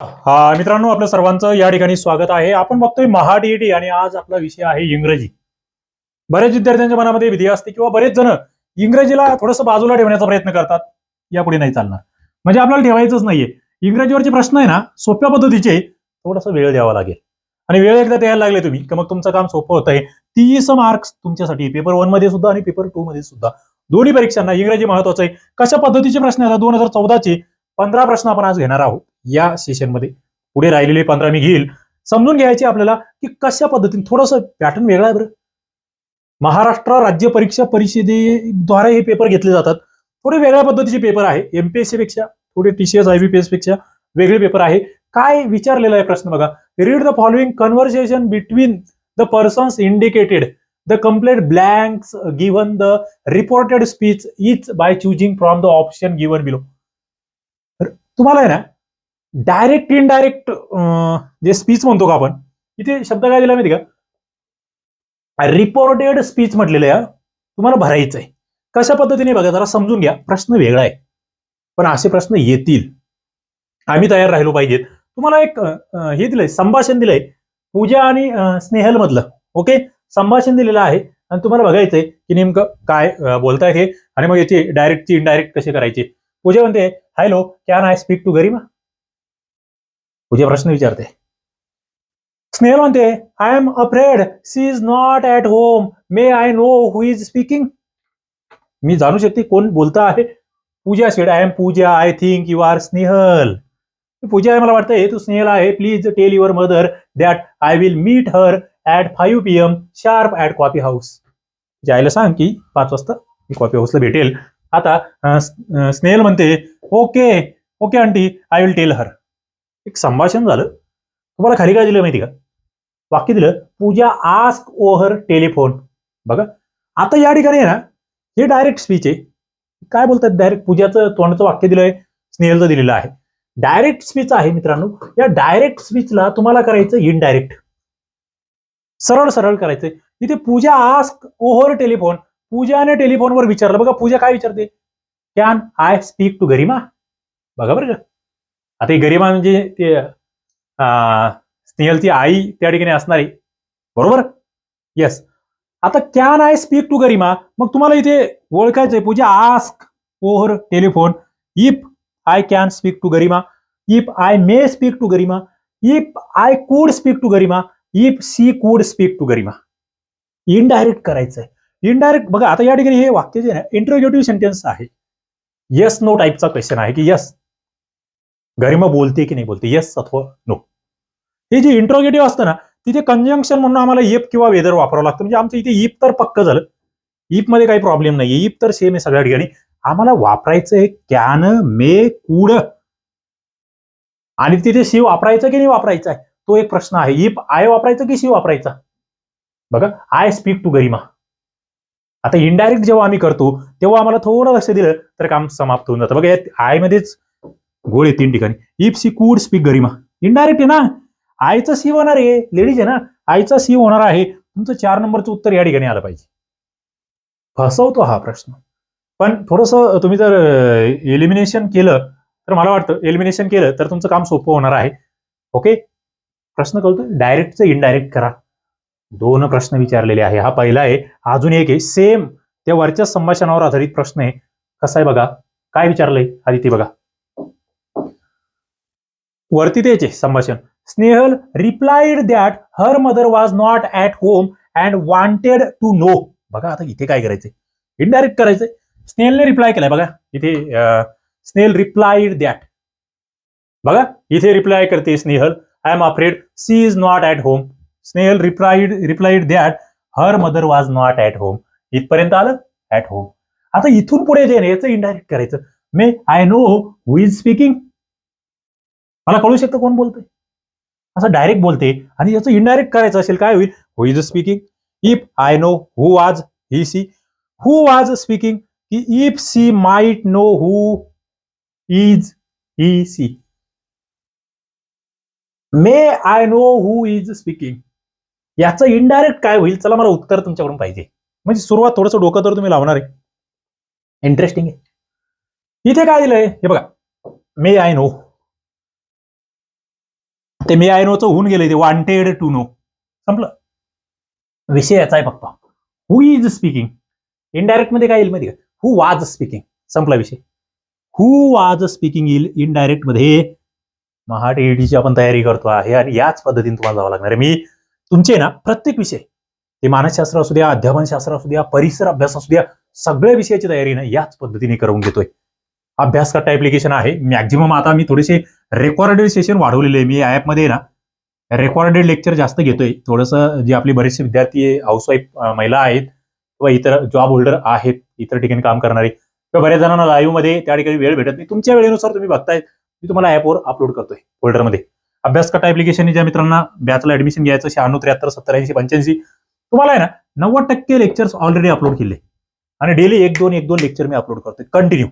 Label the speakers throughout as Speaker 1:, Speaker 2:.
Speaker 1: हा मित्रांनो आपलं सर्वांचं या ठिकाणी स्वागत आहे. आपण बघतोय महाडीईटी आणि आज आपला विषय आहे इंग्रजी. बरेच विद्यार्थ्यांच्या मनामध्ये भीती असते किंवा बरेच जण इंग्रजीला थोडंसं बाजूला ठेवण्याचा प्रयत्न करतात यापुढे नाही चालणार. म्हणजे आपल्याला ठेवायचंच नाहीये. इंग्रजीवरचे प्रश्न आहे ना सोप्या पद्धतीचे थोडासा वेळ द्यावा लागेल. आणि वेळ एकदा द्यायला लागले तुम्ही की मग तुमचं काम सोपं होत आहे तीस मार्क्स तुमच्यासाठी पेपर वनमध्ये सुद्धा आणि पेपर टू मध्ये सुद्धा. दोन्ही परीक्षांना इंग्रजी महत्वाचं आहे. कशा पद्धतीचे प्रश्न आहेत? दोन हजार चौदाचे पंधरा प्रश्न आपण आज घेणार आहोत. या सेशनमध्ये पुढे राहिलेले पंधरा मी घेईल. समजून घ्यायचे आपल्याला की कशा पद्धतीने थोडंसं पॅटर्न वेगळा आहे बरं. महाराष्ट्र राज्य परीक्षा परिषदेद्वारे हे पेपर घेतले जातात. थोडे वेगळ्या पद्धतीचे पेपर आहे. एमपीएससी पेक्षा थोडे टीसीएस आयबीपीएसपेक्षा वेगळे पेपर आहे. काय विचारलेला आहे प्रश्न बघा. Read the following conversation between the persons indicated the complete blanks given the reported speech each by choosing from the option given below तुम्हाला आहे ना डायरेक्ट इनडायरेक्ट जे स्पीच म्हणतो का आपण इथे शब्द काय दिला माहिती का? रिपोर्टेड स्पीच म्हटलेलं आहे तुम्हाला भरायचं आहे कशा पद्धतीने बघा जरा समजून घ्या. प्रश्न वेगळा आहे. पण असे प्रश्न येतील. आम्ही तयार राहिलो पाहिजेत. तुम्हाला एक हे दिलंय संभाषण दिलंय. पूजा आणि स्नेहल मधलं. ओके? संभाषण दिलेलं आहे. आणि तुम्हाला बघायचंय की नेमकं काय बोलतायत हे. आणि मग याची डायरेक्टची इनडायरेक्ट कसे करायचे. पूजा म्हणते hello can I speak to Garima Pooja प्रश्न विचारते स्नेहल म्हणते I am afraid she is not at home may I know who is speaking मी जाणू शकते कोण बोलता आहे Pooja said I am Pooja I think you are Snehal Pooja आहे मला वाटतं तू स्नेहल आहे please tell your mother that I will meet her at five P M sharp at coffee house जायला सांग की पाच वाजता मी कॉफी हाऊसला भेटेल आता स्नेहल म्हणते okay okay aunty I will tell her एक संभाषण झालं. तुम्हाला खाली काय दिलं माहिती का? वाक्य दिलं पूजा आस्क ओव्हर टेलिफोन बघा. आता या ठिकाणी आहे ना हे डायरेक्ट स्पीच आहे. काय बोलतात? डायरेक्ट पूजाचं तोंडाचं वाक्य दिलंय स्नेहलचं दिलेलं आहे. डायरेक्ट स्पीच आहे मित्रांनो. या डायरेक्ट स्पीचला तुम्हाला करायचं इनडायरेक्ट सरळ सरळ करायचंय. इथे पूजा आस्क ओव्हर टेलिफोन पूजाने टेलिफोनवर विचारलं. बघा पूजा काय विचारते? Can I speak to Garima बघा बरं का. आता ही गरिमा म्हणजे ते स्नेहलची आई त्या ठिकाणी असणारी. बरोबर? येस आता can I speak to Garima? मग तुम्हाला इथे ओळखायचंय Pooja ask over telephone if I can speak to Garima if I may speak to Garima if I could speak to Garima if she could speak to Garima. Indirect करायचंय. Indirect बघा आता या ठिकाणी हे वाक्य जे आहे ना इंट्रोगेटिव्ह सेंटेन्स आहे. येस नो टाईपचा क्वेश्चन आहे की येस गरिमा बोलते की नाही बोलते? येस अथवा नो हे जे इंट्रोगेटिव्ह असतं ना तिथे कंजंक्शन म्हणून आम्हाला इफ किंवा वेदर वापरावं लागतं. म्हणजे आमचं इथे इफ तर पक्क झालं. इफमध्ये काही प्रॉब्लेम नाही इफ तर सेम आहे सगळ्या ठिकाणी. आम्हाला वापरायचं आहे कॅन मे कुड. आणि तिथे सी वापरायचं की नाही वापरायचं आहे? तो एक प्रश्न आहे. इफ आय वापरायचं की सी वापरायचा? बघा आय स्पीक टू गरिमा. आता इनडायरेक्ट जेव्हा आम्ही करतो तेव्हा आम्हाला थोडं लक्ष दिलं तर काम समाप्त होऊन जातं. बघा आय मध्येच गोळे तीन ठिकाणी. If she could speak Garima. Indirect आहे ना? आईचा सी होणार आहे. लेडीज आहे ना? आयचा सी होणार आहे. तुमचं चार नंबरचं उत्तर या ठिकाणी आलं पाहिजे. फसवतो हा प्रश्न. पण थोडस तुम्ही जर एलिमिनेशन केलं तर मला वाटतं एलिमिनेशन केलं तर तुमचं काम सोपं होणार आहे. ओके प्रश्न कळतो? डायरेक्टचं इनडायरेक्ट करा. दोन प्रश्न विचारलेले आहे. हा पहिला आहे. अजून एक आहे. सेम त्या वरच्या संभाषणावर आधारित प्रश्न आहे. कसा आहे बघा? काय विचारलंय? आधी बघा. वरती त्याचे संभाषण. Snehal replied that her mother was not at home and wanted to know बघा आता इथे काय करायचंय? इनडायरेक्ट करायचंय. स्नेहलने रिप्लाय केलाय बघा. इथे स्नेहल रिप्लाइड दॅट बघा इथे रिप्लाय करते Snehal. I am afraid she is not at home Snehal replied replied that her mother was not at home इथपर्यंत आलं? ऍट होम आता इथून पुढे जे याचं इनडायरेक्ट करायचं. May I know who is speaking मला कळू शकतं कोण बोलतंय? असं डायरेक्ट बोलते आणि याचं इनडायरेक्ट करायचं असेल काय होईल? Who is speaking if I know who was he she who was speaking की if she might know who is he she may I know who is speaking याचं इनडायरेक्ट काय होईल? चला मला उत्तर तुमच्याकडून पाहिजे. म्हणजे सुरुवात थोडंसं डोकं तर तुम्ही लावणार आहे. इंटरेस्टिंग आहे. इथे काय दिलंय? हे बघा. मे आय नो ते मी आय नोचं होऊन गेले ते वॉन्टेड टू नो संपलं. विषय याचा आहे फक्त. हु इज स्पीकिंग इनडायरेक्टमध्ये काय येईल माहिती का? हु वाज स्पीकिंग संपला विषय. हु वाज स्पीकिंग येईल इनडायरेक्टमध्ये? महा आपण तयारी करतो आहे आणि याच पद्धतीने तुम्हाला जावं लागणार आहे. मी तुमचे ना प्रत्येक विषय ते मानसशास्त्र असू द्या अध्यापनशास्त्र असू द्या परिसर अभ्यास असू द्या सगळ्या विषयाची तयारी ना याच पद्धतीने करून घेतोय. अभ्यास करता ऍप्लिकेशन आहे. मॅक्झिमम आता मी थोडेसे रेकॉर्डेड सेशन वाढवलेले आहे. मी या ॲपमध्ये ना रेकॉर्डेड लेक्चर जास्त घेतोय. थोडंसं जे आपले बरेचसे विद्यार्थी हाऊसवाईफ महिला आहेत किंवा इतर जॉब होल्डर आहेत इतर ठिकाणी काम करणारे किंवा बऱ्याच जणांना लाईव्हमध्ये त्या ठिकाणी वेळ भेटत नाही. तुमच्या वेळेनुसार तुम्ही बघताय मी तुम्हाला ॲपवर अपलोड करतोय फोल्डरमध्ये अभ्यास कटा ऍप्लिकेशन ज्या मित्रांना बॅचला ऍडमिशन घ्यायचं शहाण्णव त्र्याहत्तर सत्तर ऐंशी पंच्याऐंशी तुम्हाला आहे ना नव्वद टक्के लेक्चर्स ऑलरेडी अपलोड केले. आणि डेली एक दोन एक दोन लेक्चर मी अपलोड करतोय. कंटिन्यू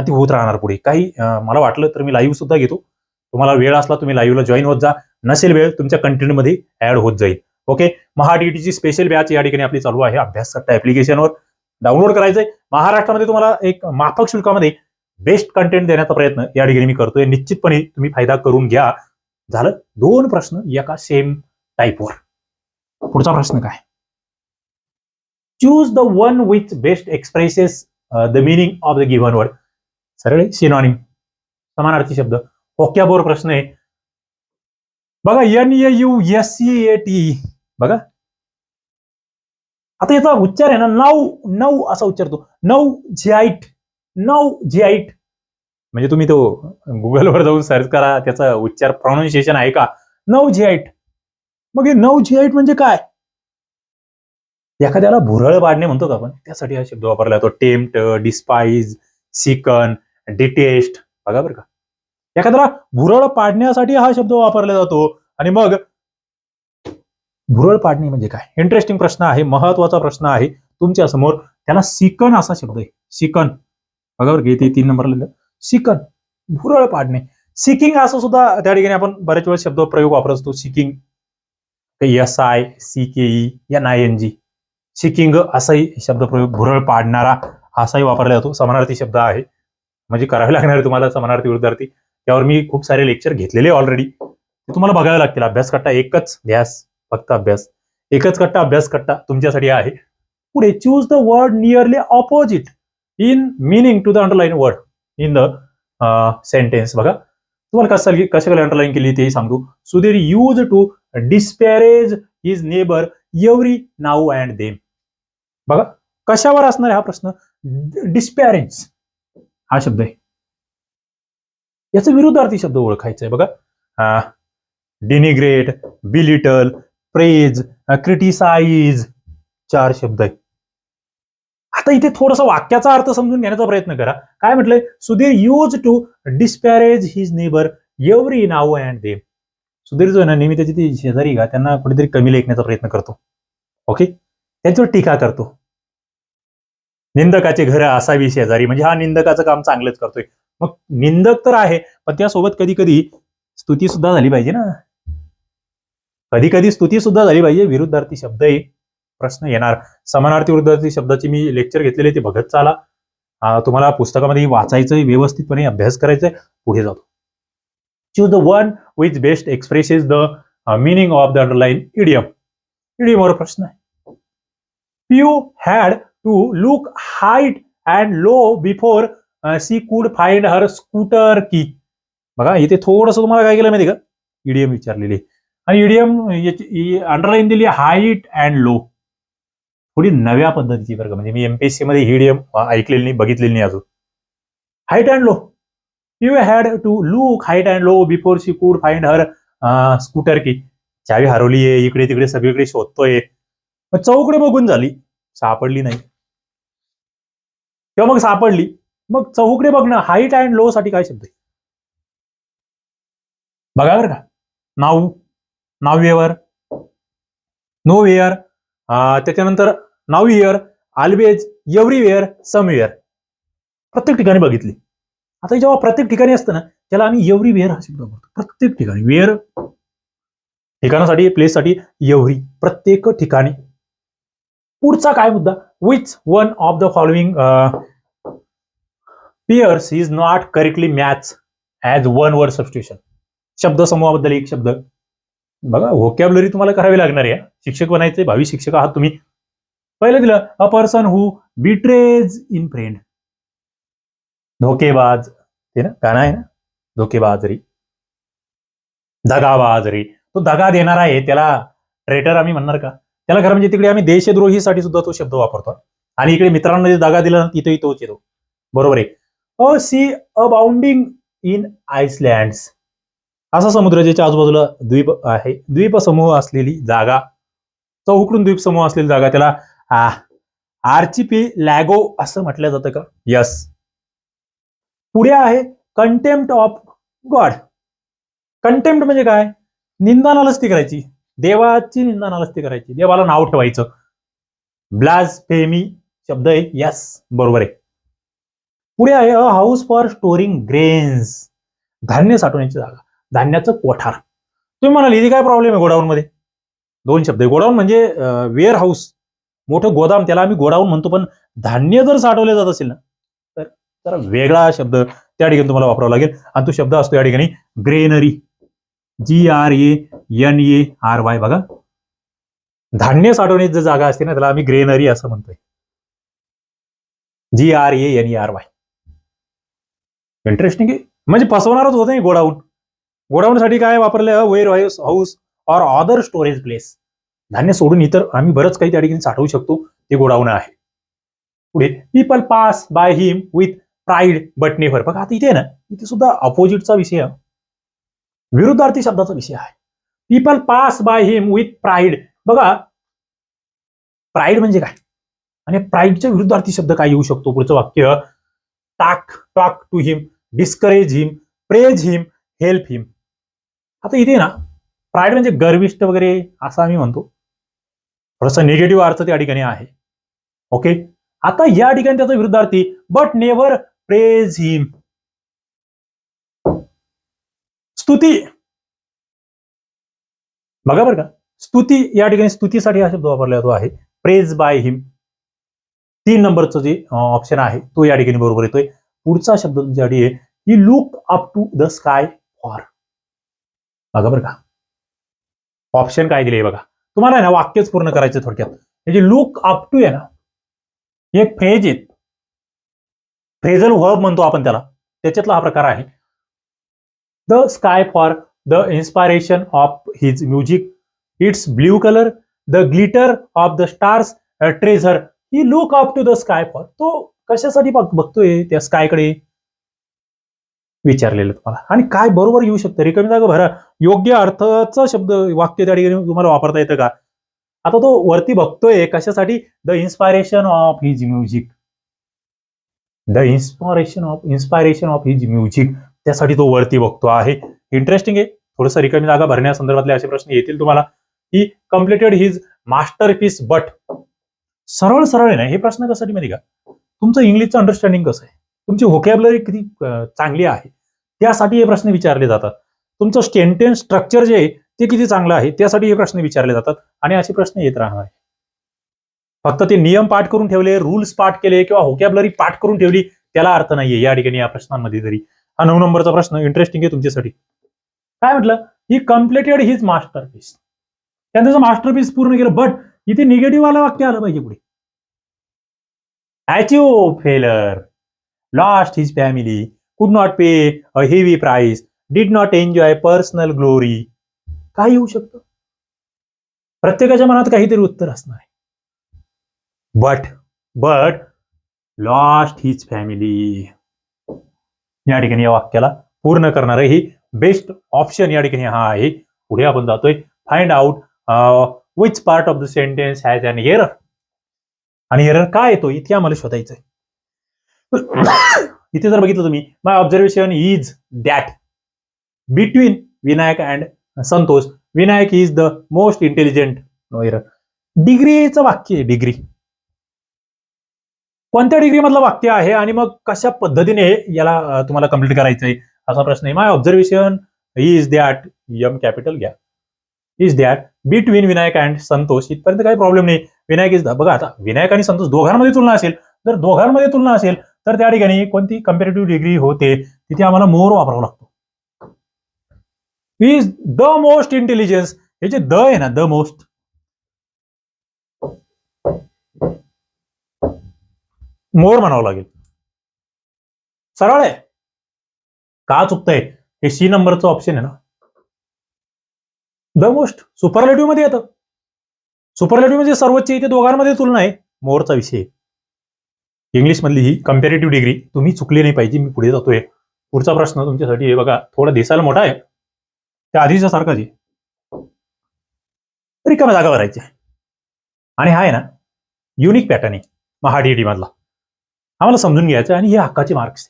Speaker 1: आणि ती होत राहणार पुढे. काही मला वाटलं तर मी लाईव्ह सुद्धा घेतो. तुम्हाला वेळ असला तुम्ही लाईव्हला जॉईन होत जा. नसेल वेळ तुमच्या कंटेंटमध्ये ऍड होत जाईल. ओके महा ची स्पेशल बॅच या ठिकाणी आपली चालू आहे. अभ्यास सट्टा ऍप्लिकेशनवर डाउनलोड करायचंय. महाराष्ट्रामध्ये तुम्हाला एक माफक शुल्कामध्ये बेस्ट कंटेंट देण्याचा प्रयत्न या ठिकाणी मी करतोय. निश्चितपणे तुम्ही फायदा करून घ्या. झालं दोन प्रश्न एका सेम टाईपवर पुढचा प्रश्न काय? Choose the one with best expresses the meaning of the given word सरळ सिनॉनिम समानार्थी शब्द. ओक्याबोर प्रश्न आहे. बघा N A U S C A T बघा. आता याचा उच्चार आहे ना नऊ नऊ असा उच्चारतो. नऊ झिआईट नऊ झिआईट. म्हणजे तुम्ही तो गुगलवर जाऊन सर्च करा त्याचा उच्चार प्रोनाऊन्सिएशन आहे का? नऊ झिआईट. मग हे नऊ झिआईट म्हणजे काय? एखाद्याला भुरळ पाडणे म्हणतो का आपण? त्यासाठी हा शब्द वापरला जातो. Tempt despise sicken detest. बघा बरं का. एखाद्याला भुरळ पाडण्यासाठी हा शब्द वापरला जातो. आणि मग भुरळ पाडणे म्हणजे काय? इंटरेस्टिंग प्रश्न आहे महत्त्वाचा प्रश्न आहे तुमच्यासमोर त्याला सिकन असा शब्द आहे. सिकन. बघा बरं इथे तीन नंबर लिहिलं. सिकन. भुरळ पाडणे. सिकिंग असं सुद्धा त्या ठिकाणी आपण बरेच वेळेस शब्द प्रयोग वापरत असतो. Sickening. S I C K E N I N G sickening असाही शब्दप्रयोग भुरळ पाडणारा असाही वापरला जातो. समानार्थी शब्द आहे. म्हणजे करावे लागणार आहे तुम्हाला समानार्थी विरुद्धार्थी त्यावर मी खूप सारे लेक्चर घेतलेले ऑलरेडी ते तुम्हाला बघावे लागतील. अभ्यास कट्टा एकच. ध्यास. फक्त अभ्यास. एकच कट्टा अभ्यास कट्टा तुमच्यासाठी आहे. पुढे choose the word nearly opposite in meaning to the underline word in the sentence बघा. तुम्हाला कसं कशाकडे अंडरलाईन केली तेही सांगतो. Sudhir use to disparage his neighbour every now and then बघा. कशावर असणार हा प्रश्न? डिस्पॅरेज हा शब्द आहे. याचा विरुद्धार्थी शब्द ओळखायचा आहे बघा. डिनिग्रेट बिलिटल प्रेज क्रिटिसाइज चार शब्द आहे आता इथे थोडासा वाक्याचा अर्थ समजून घेण्याचा प्रयत्न करा. काय म्हटलंय? Sudhir use to disparage his neighbour every now and then Sudhir जो आहे ना नेहमी त्याची ती शेजारी का? त्यांना कुठेतरी कमी लेखण्याचा प्रयत्न करतो. ओके त्यांच्यावर टीका करतो. निंदकाचे घर असावी शेजारी. म्हणजे हा निंदकाचं काम चांगलंच करतोय. मग निंदक तर आहे पण त्यासोबत कधी कधी स्तुती सुद्धा झाली पाहिजे ना. कधी कधी स्तुती सुद्धा झाली पाहिजे. विरुद्धार्थी शब्द आहे प्रश्न येणार. समानार्थी विरुद्धार्थी शब्दाची मी लेक्चर घेतलेले ते बघत चाला. तुम्हाला पुस्तकामध्ये वाचायचं व्यवस्थितपणे अभ्यास करायचंय पुढे जातो. Choose the one which best expresses the meaning of the underline idiom इडियमवर प्रश्न आहे. You had to look height and low before she could find her scooter की बघा इथे थोडस तुम्हाला काय केलं माहिती का? ईडीएम विचारलेली आणि इडियम अंडरलाईन दिली हाईट अँड लो थोडी नव्या पद्धतीची बरं का म्हणजे मी एमपीएससी मध्ये ईडीएम इडियम ऐकलेली नाही बघितलेली नाही अजून. Height and low you had to look height and low before she could find her scooter की चावी हरवली आहे इकडे तिकडे सगळीकडे शोधतोय. मग चौकडे बघून झाली. सापडली नाही. किंवा मग सापडली मग चौकडे बघणं हाईट अँड लो साठी काय शब्द आहे? बघा बरं का. Now now year know where त्याच्यानंतर now here always everywhere some प्रत्येक ठिकाणी बघितली. आता जेव्हा प्रत्येक ठिकाणी असतं ना त्याला आम्ही एव्हरी वेअर हा शब्द वापरतो. प्रत्येक ठिकाणी. वेअर ठिकाणासाठी प्लेससाठी एव्हरी प्रत्येक ठिकाणी. पुढचा काय मुद्दा? Which one of the following pairs is not correctly match as one word substitution शब्दसमूहाबद्दल एक शब्द. बघा व्होकॅबलरी तुम्हाला करावी लागणार आहे. शिक्षक बनायचे भावी शिक्षक आहात तुम्ही. पहिलं दिलं a person who betrays in friend धोकेबाज. ते ना गाणं आहे ना? धोकेबाज रे. दगाबाज रे. तो दगा देणारा आहे. त्याला ट्रेटर आम्ही म्हणणार का? त्याला खरं म्हणजे तिकडे आम्ही देशद्रोहीसाठी सुद्धा तो शब्द वापरतो. आणि इकडे मित्रांमध्ये दगा दिला तिथेही तोच येतो. बरोबर आहे. अ सी अबाउंडिंग इन आईसलँड्स असा समुद्र ज्याच्या आजूबाजूला द्वीप आहे. द्वीप समूह असलेली जागा चौकडून द्वीप समूह असलेली जागा त्याला आर्चिपी लॅगो असं म्हटलं जातं का? यस पुढे आहे कंटेम्प्ट ऑफ गॉड कंटेम्प्ट म्हणजे काय? निंदा नालस्ती करायची. देवाची निंदा नालस्ती करायची. देवाला नाव ठेवायचं. ब्लाज फेमी शब्द आहे. यस बरोबर आहे. पुढे आहे a house for storing grains. धान्य साठवण्याची जागा. धान्याचं कोठार. तुम्ही म्हणाल इथे काय प्रॉब्लेम आहे गोडाऊनमध्ये? दोन शब्द. गोडाऊन म्हणजे वेअर हाऊस मोठं गोदाम. त्याला आम्ही गोडाऊन म्हणतो पण धान्य जर साठवले जात असेल ना तर जरा वेगळा शब्द त्या ठिकाणी तुम्हाला वापरावा लागेल. आणि तो शब्द असतो या ठिकाणी granary. G R A N A R Y बघा. धान्य साठवण्याची जागा असते ना त्याला आम्ही ग्रेनरी असं म्हणतोय. G R A N A R Y interesting म्हणजे फसवणारच होतं नाही गोडाऊन. गोडाऊनसाठी काय वापरलं? Warehouse house or other storage place धान्य सोडून इतर आम्ही बरंच काही त्या ठिकाणी साठवू शकतो. ते गोडाऊन आहे. पुढे people pass by him with pride but never बघा आता इथे ना इथे सुद्धा अपोजिटचा विषय विरुद्धार्थी शब्दाचा विषय आहे. People pass by him with pride बघा प्राईड म्हणजे काय? आणि प्राईडच्या विरुद्धार्थी शब्द काय येऊ शकतो? पुढचं वाक्य टाक talk to him discourage him praise him help him आता इथे ना प्राईड म्हणजे गर्विष्ठ वगैरे असं आम्ही म्हणतो. थोडासा निगेटिव्ह अर्थ त्या ठिकाणी आहे. ओके आता या ठिकाणी त्याचा विरुद्धार्थी बट नेव्हर प्रेज हिम स्तुती. बघा बरं का. स्तुती या ठिकाणी स्तुतीसाठी हा शब्द वापरला जातो आहे. प्रेज बाय हिम तीन नंबरचं जे ऑप्शन आहे तो या ठिकाणी बरोबर येतोय. पुढचा शब्द तुमच्यासाठी आहे he look up to the sky for बघा बरं का. ऑप्शन काय दिले बघा. तुम्हाला आहे ना वाक्यच पूर्ण करायचं थोडक्यात. म्हणजे लुक अप टू आहे ना हे एक फ्रेज आहेत फ्रेझल वर्ब म्हणतो आपण त्याला. त्याच्यातला हा प्रकार आहे. The sky for the inspiration of his music its blue colour the glitter of the stars treasure he look up to the sky for तो कशासाठी बघ- बघतोय त्या स्कायकडे विचारलेलं तुम्हाला. आणि काय बरोबर येऊ शकतं? रिकामी जागा भरा योग्य अर्थाचा शब्द वाक्य त्या ठिकाणी तुम्हाला वापरता येतं का? आता तो वरती बघतोय कशासाठी? The inspiration of his music the inspiration of inspiration of his music त्यासाठी तो वरती बघतो आहे. इंटरेस्टिंग आहे. थोडंसं रिकामी जागा भरण्यासंदर्भातले असे प्रश्न येतील तुम्हाला. He completed his masterpiece but सरळ सरळ आहे ना हे प्रश्न कशासाठी माहिती का? तुमचं इंग्लिशचं अंडरस्टँडिंग कसं आहे? तुमची व्होकॅबलरी किती चांगली आहे? त्यासाठी हे प्रश्न विचारले जातात. तुमचं स्टेंटेन्स स्ट्रक्चर जे आहे ते किती चांगलं आहे? त्यासाठी हे प्रश्न विचारले जातात आणि असे प्रश्न येत राहणार आहे फक्त ते नियम पाठ करून ठेवले रूल्स पाठ केले किंवा व्होकॅबलरी पाठ करून ठेवली त्याला अर्थ नाहीये या ठिकाणी या प्रश्नांमध्ये तरी. हा नऊ नंबरचा प्रश्न इंटरेस्टिंग आहे तुमच्यासाठी. काय म्हटलं? He completed his masterpiece त्यानं त्याचं मास्टरपीस पूर्ण केलं बट इथे निगेटिव्ह वाला वाक्य आलं पाहिजे पुढे. Achieve failure lost his family could not pay a heavy price did not enjoy personal glory काय येऊ शकतं. प्रत्येकाच्या मनात काहीतरी उत्तर असणार आहे. But but lost his family या ठिकाणी या वाक्याला पूर्ण करणारं ही बेस्ट ऑप्शन या ठिकाणी हा आहे. पुढे आपण जातोय. Find out which part of the sentence has an error आणि एरर काय येतो? इथे आम्हाला शोधायचंय. इथे जर बघितलं तुम्ही my observation is that between Vinayak and Santosh Vinayak is the most intelligent no error डिग्रीचं वाक्य आहे डिग्री कोणत्या डिग्री मधलं वाक्य आहे आणि मग कशा पद्धतीने याला तुम्हाला कंप्लीट करायचंय? असा प्रश्न आहे. My observation is that M capital घ्या. Is that between Vinayak and Santosh इथपर्यंत काही प्रॉब्लेम नाही. विनायक इज बघा आता विनायक आणि संतोष दोघांमध्ये तुलना असेल जर दोघांमध्ये तुलना असेल तर त्या ठिकाणी कोणती कम्पेरेटिव्ह डिग्री होते? तिथे आम्हाला मोर वापरावा लागतो. इज द मोस्ट इंटेलिजन्स हे जे द आहे ना द मोस्ट मोर म्हणावं लागेल. सरळ आहे. का चुकतंय? हे सी नंबरचं ऑप्शन आहे ना. द मोस्ट सुपरलेटिव्हमध्ये येतं. सुपरलेटिव्ह म्हणजे सर्वोच्च इथे दोघांमध्ये तुलना आहे. मोरचा विषय. इंग्लिश मधली ही कम्पॅरेटिव्ह डिग्री तुम्ही चुकली नाही पाहिजे मी पुढे जातोय. पुढचा प्रश्न तुमच्यासाठी बघा थोडा दिसायला मोठा आहे. त्या आधीच्या सारखाच आहे. रिकाम्या जागा भरायच्या आणि हा आहे ना युनिक पॅटर्न आहे महाडीटी मधला. आम्हाला समजून घ्यायचं आणि हे हक्काचे मार्क्स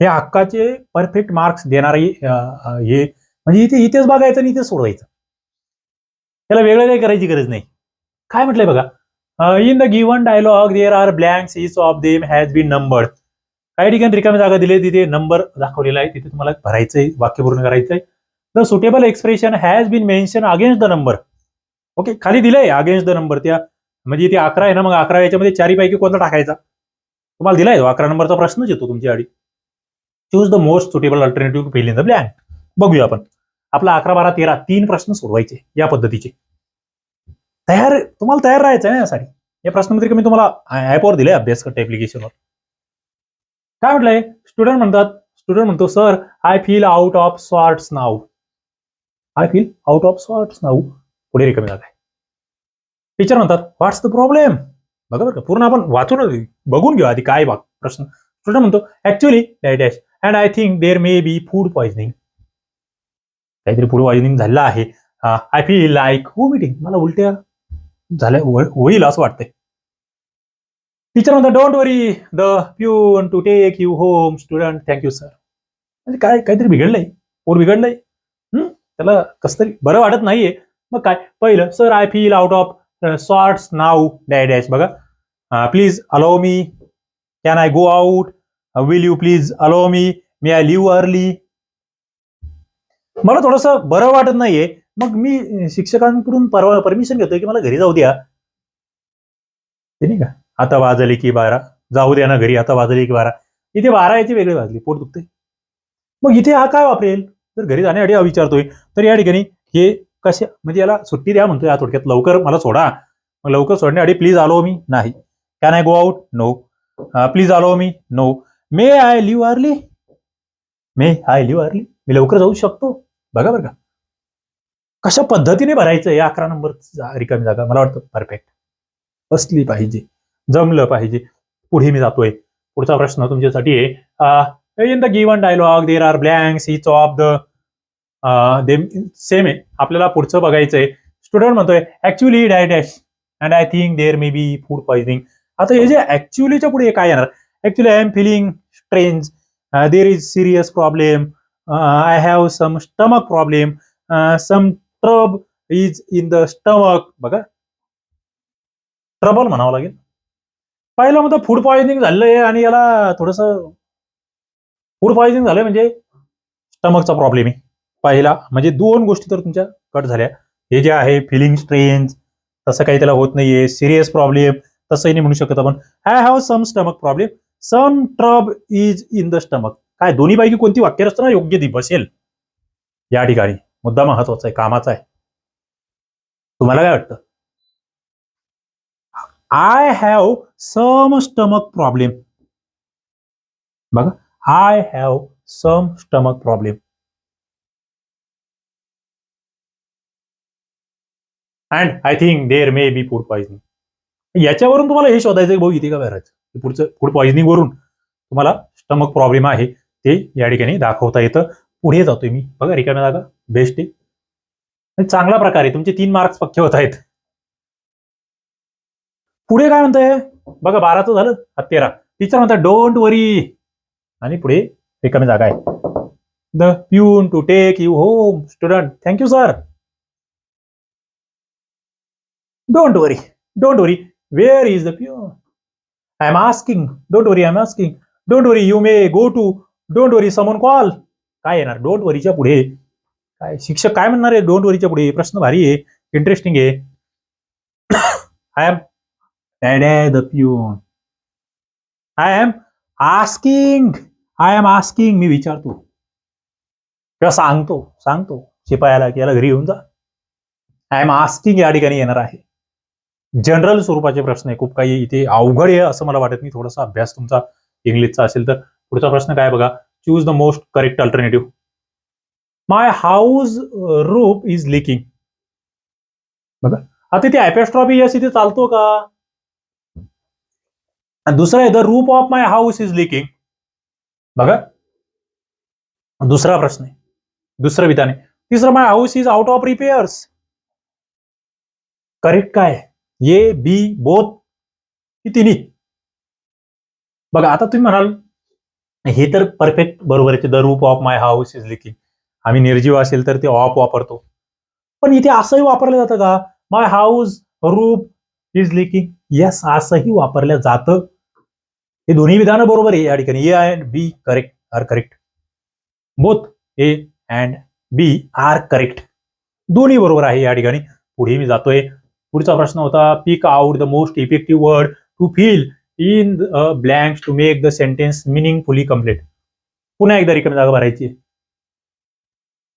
Speaker 1: हे हक्काचे परफेक्ट मार्क्स देणारे हे म्हणजे इथे इथेच बघायचं आणि इथेच सोडवायचं. त्याला वेगळं काही करायची गरज नाही. काय म्हटलंय बघा? In the given dialogue there are blanks each of them has been numbered काही ठिकाणी रिकामी जागा दिली तिथे नंबर दाखवलेला आहे तिथे तुम्हाला भरायचंय वाक्य पूर्ण करायचंय. The suitable expression has been mention against the number okay खाली दिलंय अगेन्स्ट द नंबर त्या. म्हणजे इथे अकरा आहे ना मग अकरा याच्यामध्ये चारीपैकी कोणता टाकायचा? तुम्हाला दिलाय अकरा नंबरचा प्रश्नच येतो तुमच्या आधी. Choose the most suitable alternative fill in the blank बघूया आपण. आपला अकरा बारा तेरा तीन प्रश्न सोडवायचे या पद्धतीचे. तयार तुम्हाला तयार राहायचं आहे यासाठी? या प्रश्नपत्रिका मी तुम्हाला ऍपवर दिले अभ्यास ऍप्लिकेशनवर काय म्हटलंय? स्टुडंट म्हणतात स्टुडंट म्हणतो sir I feel out of sorts now I feel out of sorts now पुढे रिकामी जात आहे टीचर म्हणतात व्हॉट्स द प्रॉब्लेम बघा बरं का पूर्ण आपण वाचून बघून घेऊ आधी काय प्रश्न. स्टुडंट म्हणतो actually dash and I think there may be food poisoning काहीतरी पूर्व पॉइझनिंग झालेलं आहे. आय फील लाईक मीटिंग मला उलट्या झाल्या होईल असं वाटतंय. टीचर म्हणतात don't worry the peon to take you home student thank you sir म्हणजे काय काहीतरी बिघडलंय. पोर बिघडलंय. त्याला कसं तरी बरं वाटत नाहीये. मग काय? पहिलं sir I feel out of sorts नाव डॅ डॅश बघा. Please allow me can I go out will you please allow me may I leave early मला थोडंसं बरं वाटत नाहीये. मग मी शिक्षकांकडून परवा परमिशन घेतोय की मला घरी जाऊ द्या. नाही का? आता वाजली की बारा. जाऊ द्या ना घरी आता वाजली की बारा. इथे बारा याची वेगळी वाजली पोट दुखते मग इथे हा काय वापरेल? जर घरी जाण्यासाठी हा विचारतोय तर या ठिकाणी हे कसे म्हणजे याला सुट्टी द्या म्हणतोय या थोडक्यात. लवकर मला सोडा. मग लवकर सोडण्यासाठी प्लीज आलो मी नाही. Can I go out no please allow me no may I leave early may I leave early मी लवकर जाऊ शकतो? बघा बरं का. कशा पद्धतीने भरायचं? या अकरा नंबर रिकामी जागा. मला वाटतं परफेक्ट असली पाहिजे. जमलं पाहिजे. पुढे मी जातोय. पुढचा प्रश्न तुमच्यासाठी आहे. In the given dialogue there are blanks each of the they same आहे. आपल्याला पुढचं बघायचंय स्टुडंट म्हणतोय actually dye dash and I think there may be food poisoning आता हे जे ऍक्च्युलीच्या पुढे काय येणार? Actually I am feeling strange there is serious problem I have some stomach problem some trouble is in the stomach बघा. Trouble म्हणावं लागेल. पहिलं म्हणतो फूड पॉइझनिंग झालंय आणि याला थोडस फूड पॉइझनिंग झालंय म्हणजे स्टमकचा प्रॉब्लेम आहे. पहिला. म्हणजे दोन गोष्टी तर तुमच्या कट झाल्या. हे जे आहे फिलिंग स्ट्रेंज तसं काही त्याला होत नाहीये. सिरियस प्रॉब्लेम तसंही नाही म्हणू शकत आपण. I have some stomach problem some trouble is in the stomach काय दोन्ही पैकी कोणती वाक्य रचना योग्य ती बसेल? या ठिकाणी. मुद्दा महत्त्वाचा आहे कामाचा आहे. तुम्हाला काय वाटतं? I have some stomach problem बघा. I have some stomach problem and I think there may be food poisoning याच्यावरून तुम्हाला हे शोधायचं भाऊ इथे का बाहेरायचं पुढचं फूड पॉइझनिंग वरून तुम्हाला स्टमक प्रॉब्लेम आहे. ते या ठिकाणी दाखवता येतं. पुढे जातोय मी. बघा रिकाम्या जागा. बेस्ट आहे. चांगल्या प्रकारे तुमचे तीन मार्क्स पक्के होत आहेत. पुढे काय म्हणताय? बघा बाराचं झालं. हा तेरा टीचर म्हणतात डोंट वरी आणि पुढे रिकामी जागा आहे. The peon to take you home student thank you sir don't worry don't worry where is the peon I am asking don't worry I am asking don't worry you may go too don't worry someone call काय येणार? Don't वरीच्या पुढे. काय? शिक्षक काय म्हणणार आहे? Don't वरीच्या पुढे. प्रश्न भारी आहे. इंटरेस्टिंग आहे. I am Dad, the pion. I am asking I am asking मी विचारतो. किंवा सांगतो. सांगतो. शिपायाला की याला घरी येऊन जा. आय एम आस्किंग या ठिकाणी येणार आहे. जनरल स्वरूपाचे प्रश्न आहे. खूप काही इथे अवघड आहे असं मला वाटत नाही. थोडासा अभ्यास तुमचा इंग्लिशचा असेल तर. पुढचा प्रश्न काय बघा? Choose the most correct alternative my house roof is leaking बघा. आता ते ॲपेस्ट्रॉफी यस इथे चालतो का? दुसरं आहे the roof of my house is leaking बघा. दुसरा प्रश्न आहे. दुसरं विधान तिसरं my house is out of repairs correct काय? ए बी बोथ ही तिन्ही बघा, आता तुम्ही म्हणाल हे तर परफेक्ट बरोबर आहे. The roof of my house is leaking आम्ही निर्जीव असेल तर ते ऑफ वापरतो. पण इथे असंही वापरलं जातं का? My house roof is leaking yes असंही वापरलं जातं. हे दोन्ही विधानं बरोबर आहे या ठिकाणी. A and B correct are correct both A and B are correct दोन्ही बरोबर आहे या ठिकाणी. पुढे मी जातोय. पुढचा प्रश्न होता pick out the most effective word to fill in blanks to make the sentence meaningfully complete. पुन्हा एकदा रिकामी जागा भरायची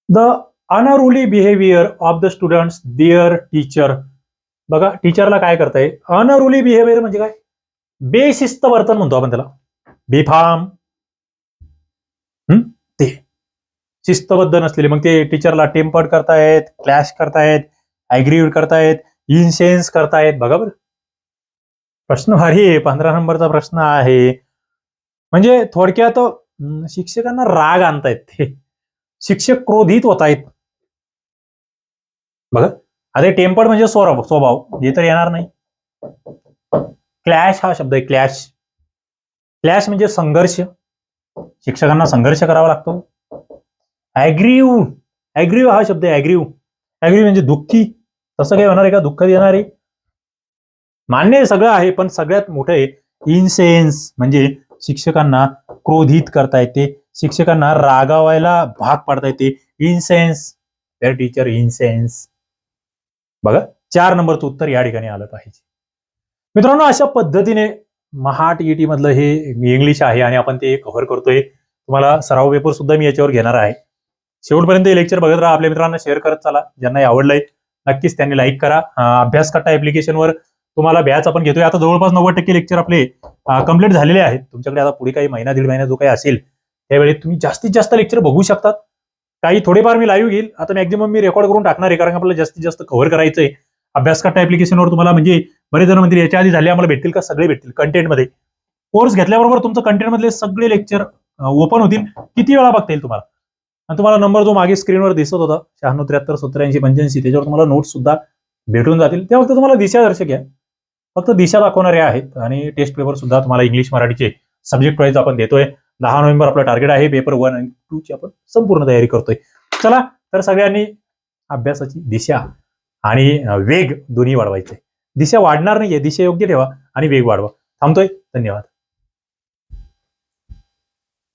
Speaker 1: the unruly behaviour of the students their teacher. बघा टीचरला काय करताय? अनरुली बिहेवियर म्हणजे काय? बेशिस्त वर्तन म्हणतो आपण त्याला. बेफाम. ते. शिस्तबद्ध नसलेले. मग ते टीचरला टेम्पर्ड करतायत क्लॅश करतायत ऍग्रीव्ह करतायत इन्सेन्स करतायत. बघा बरं. प्रश्न भारी आहे. पंधरा नंबरचा प्रश्न आहे. म्हणजे थोडक्यात शिक्षकांना राग आणतायत ते. शिक्षक क्रोधित होत आहेत बघा. आता टेम्पर्ड म्हणजे स्वभाव स्वभाव. हे तर येणार नाही. क्लॅश हा शब्द आहे क्लॅश क्लॅश म्हणजे संघर्ष. शिक्षकांना संघर्ष करावा लागतो. ऍग्रीव ऍग्रीव हा शब्द आहे ऍग्रीव ऍग्रीव म्हणजे दुःखी. तसं काही होणार आहे का? दुःख देणार. आहे मान्य सगळं आहे पण सगळ्यात मोठं आहे इन्सेन्स म्हणजे शिक्षकांना क्रोधित करता येते. शिक्षकांना रागावायला भाग पाडता येते. इन्सेन्स त्या टीचर इन्सेन्स बघा चार नंबरचं उत्तर या ठिकाणी आलं पाहिजे. मित्रांनो अशा पद्धतीने महाट ईटी मधलं हे इंग्लिश आहे आणि आपण ते कव्हर करतोय. तुम्हाला सराव पेपर सुद्धा मी याच्यावर घेणार आहे. शेवटपर्यंत हे लेक्चर बघत राहा आपल्या मित्रांना शेअर करत चला. ज्यांना आवडलंय नक्कीच त्यांनी लाईक करा. अभ्यास कट्टा ऍप्लिकेशनवर तुम्हाला बॅच आपण घेतोय. आता जवळपास नव्वद टक्के लेक्चर आपले कंप्लीट झालेले आहेत. तुमच्याकडे आता पुढे काही महिना दीड महिना जो काही असेल त्यावेळी तुम्ही जास्तीत जास्त लेक्चर बघू शकतात. काही थोडेफार मी लाईव्ह घेईल. आता मॅक्झिमम मी रेकॉर्ड करून टाकणार आहे कारण आपल्याला जास्तीत जास्त कव्हर करायचंय. अभ्यास कट्टा ऍप्लिकेशनवर तुम्हाला म्हणजे बरेच जण म्हणतील याच्या आधी झाले आम्हाला भेटतील का? सगळे भेटतील कंटेंटमध्ये कोर्स घेतल्याबरोबर तुमचं कंटेंट मधले सगळे लेक्चर ओपन होतील. किती वेळा बघता येईल तुम्हाला? आणि तुम्हाला नंबर जो मागे स्क्रीनवर दिसत होता शहाण्णव त्र्याहत्तर सत्तर ऐंशी पंच्याऐंशी त्याच्यावर तुम्हाला नोट्स सुद्धा भेटून जातील. त्या फक्त तुम्हाला दिशादर्शक आहे फक्त दिशा दाखवणारे आहेत. आणि टेस्ट पेपर सुद्धा तुम्हाला इंग्लिश मराठीचे सब्जेक्ट वाईज आपण देतोय. दहा नोव्हेंबर आपलं टार्गेट आहे. पेपर वन आणि टू ची आपण संपूर्ण तयारी करतोय. चला तर सगळ्यांनी अभ्यासाची दिशा आणि वेग दोन्ही वाढवायचे. दिशा वाढणार नाहीये. दिशा योग्य ठेवा आणि वेग वाढवा. थांबतोय. धन्यवाद.